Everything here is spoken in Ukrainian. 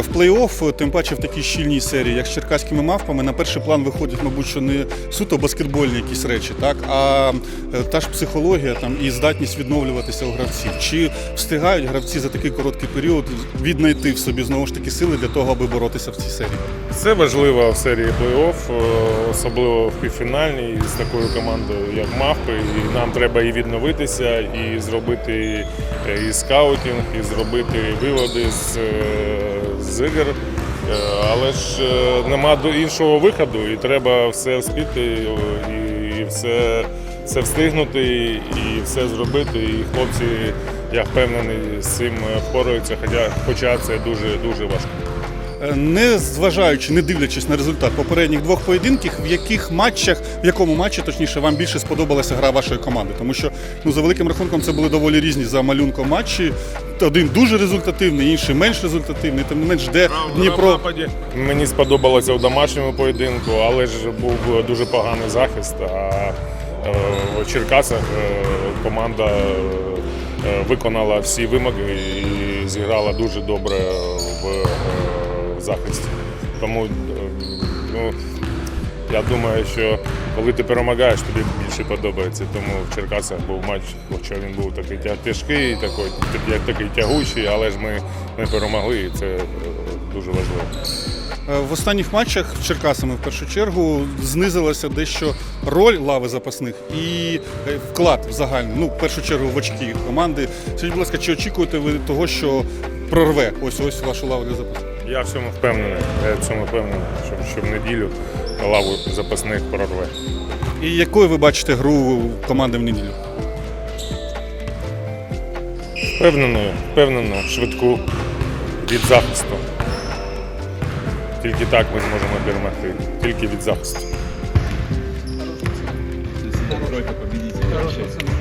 плей-офф, тим паче в такій щільній серії, як з черкаськими мавпами, на перший план виходять, мабуть, що не суто баскетбольні якісь речі, так, а е, та ж психологія там, і здатність відновлюватися у гравців. Чи встигають гравці за такий короткий період віднайти в собі знову ж таки сили для того, аби боротися в цій серії? Це важливо в серії плей-офф, е, особливо в півфінальній з такою командою, як Мавпи. І нам треба і відновитися, і зробити е, і скаутінг, і зробити виводи з, з ігор. Е, Але ж е, нема до іншого виходу, і треба все е, і все, все встигнути, і все зробити. І хлопці, я впевнений, з цим впораються, хоча, хоча це дуже дуже важко. Не зважаючи, не дивлячись на результат попередніх двох поєдинків, в яких матчах, в якому матчі точніше вам більше сподобалася гра вашої команди? Тому що ну за великим рахунком це були доволі різні за малюнком матчі. Один дуже результативний, інший менш результативний. Тим не менш, де Дніпро. Мені сподобалося в домашньому поєдинку, але ж був дуже поганий захист. А е, в Черкасах е, команда е, виконала всі вимоги і зіграла дуже добре в захисті. Тому е, ну, я думаю, що коли ти перемагаєш, тобі більше подобається. Тому в Черкасах був матч, хоча він був такий тяжкий, такий, такий тягучий, але ж ми, ми перемогли, і це е, дуже важливо. Е, В останніх матчах з Черкасами в першу чергу знизилася дещо роль лави запасних і вклад в загальний, ну в першу чергу в очки команди. Скажіть, будь ласка, чи очікуєте ви того, що прорве ось ось вашу лаву для запасних? Я в цьому впевнений. Я в цьому впевнений, що, що в неділю лаву запасних прорве. І якою ви бачите гру команди в неділю? Впевненою, впевнено, швидку від захисту. Тільки так ми зможемо перемогти. Тільки від захисту. Тройка победителей.